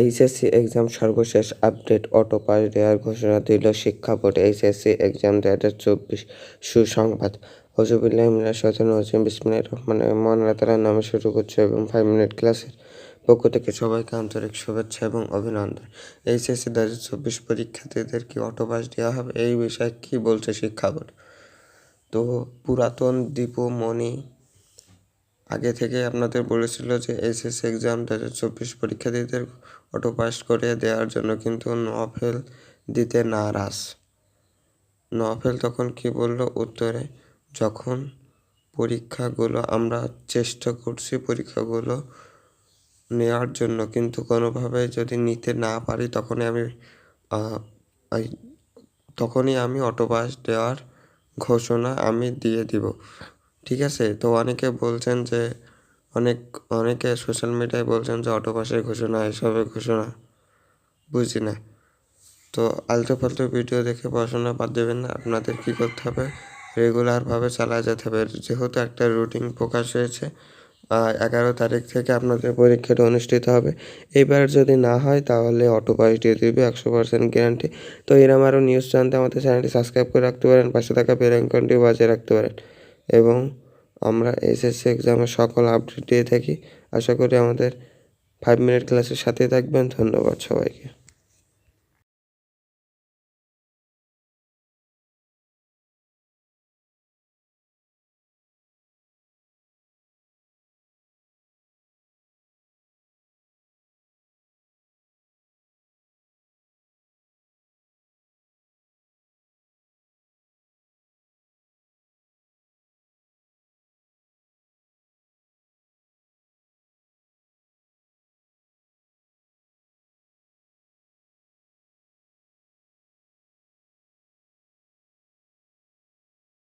HSC exam সর্বশেষ update, auto pass দেওয়ার ঘোষণা দিল শিক্ষা বোর্ড। এইচএসসি এক্সাম দু হাজার চব্বিশ সুসংবাদ। হজুবিল্লাহ মিনাশ শয়তান হোসেন বিসমিল্লাহ রহমান মহান নামে শুরু করছে এবং ফাইভ মিনিট ক্লাসের পক্ষ থেকে সবাইকে আন্তরিক শুভেচ্ছা এবং অভিনন্দন। এইচএসসি দু হাজার চব্বিশ পরীক্ষার্থীদের কি অটো পাস দেওয়া হবে? এই বিষয়ে কী বলছে শিক্ষা বোর্ড? তো পুরাতন দীপুমণি আগে থেকে আপনাদের বলেছিল যে এসএসসি এক্সাম দু হাজার চব্বিশ পরীক্ষার্থীদের অটো পাস করে দেওয়ার জন্য কিন্তু নফেল দিতে নারাজ। নফেল তখন কি বলল? উত্তরে, যখন পরীক্ষাগুলো, আমরা চেষ্টা করছি পরীক্ষাগুলো নেওয়ার জন্য, কিন্তু কোনোভাবে যদি নিতে না পারি, তখনই আমি তখনই আমি অটো পাস দেওয়ার ঘোষণা আমি দিয়ে দিব। ঠিক আছে? তো অনেকে বলছেন যে, অনেক, অনেকে সোশ্যাল মিডিয়ায় বলছেন যে অটো পাসের ঘোষণা, এসবের ঘোষণা। বুঝি না। তো আলতু ফালতু ভিডিও দেখে পড়াশোনা বাদ দেবেন না। আপনাদের কী করতে হবে? রেগুলারভাবে চালা যেতে হবে। যেহেতু একটা রুটিন প্রকাশ হয়েছে এগারো তারিখ থেকে আপনাদের পরীক্ষাটা অনুষ্ঠিত হবে। এবার যদি না হয়, তাহলে অটো পাস দিয়ে দিবে, একশো পার্সেন্ট গ্যারান্টি তো এরম আরও নিউজ জানতে আমাদের চ্যানেলটি সাবস্ক্রাইব করে রাখতে পারেন, পাশে থাকা বেল আইকনটি বাজিয়ে রাখতে পারেন। এবং আমরা এসএসসি এক্সামের সকল আপডেট দিয়ে থাকি। আশা করি আমাদের ফাইভ মিনিট ক্লাসের সাথেই থাকবেন। ধন্যবাদ সবাইকে।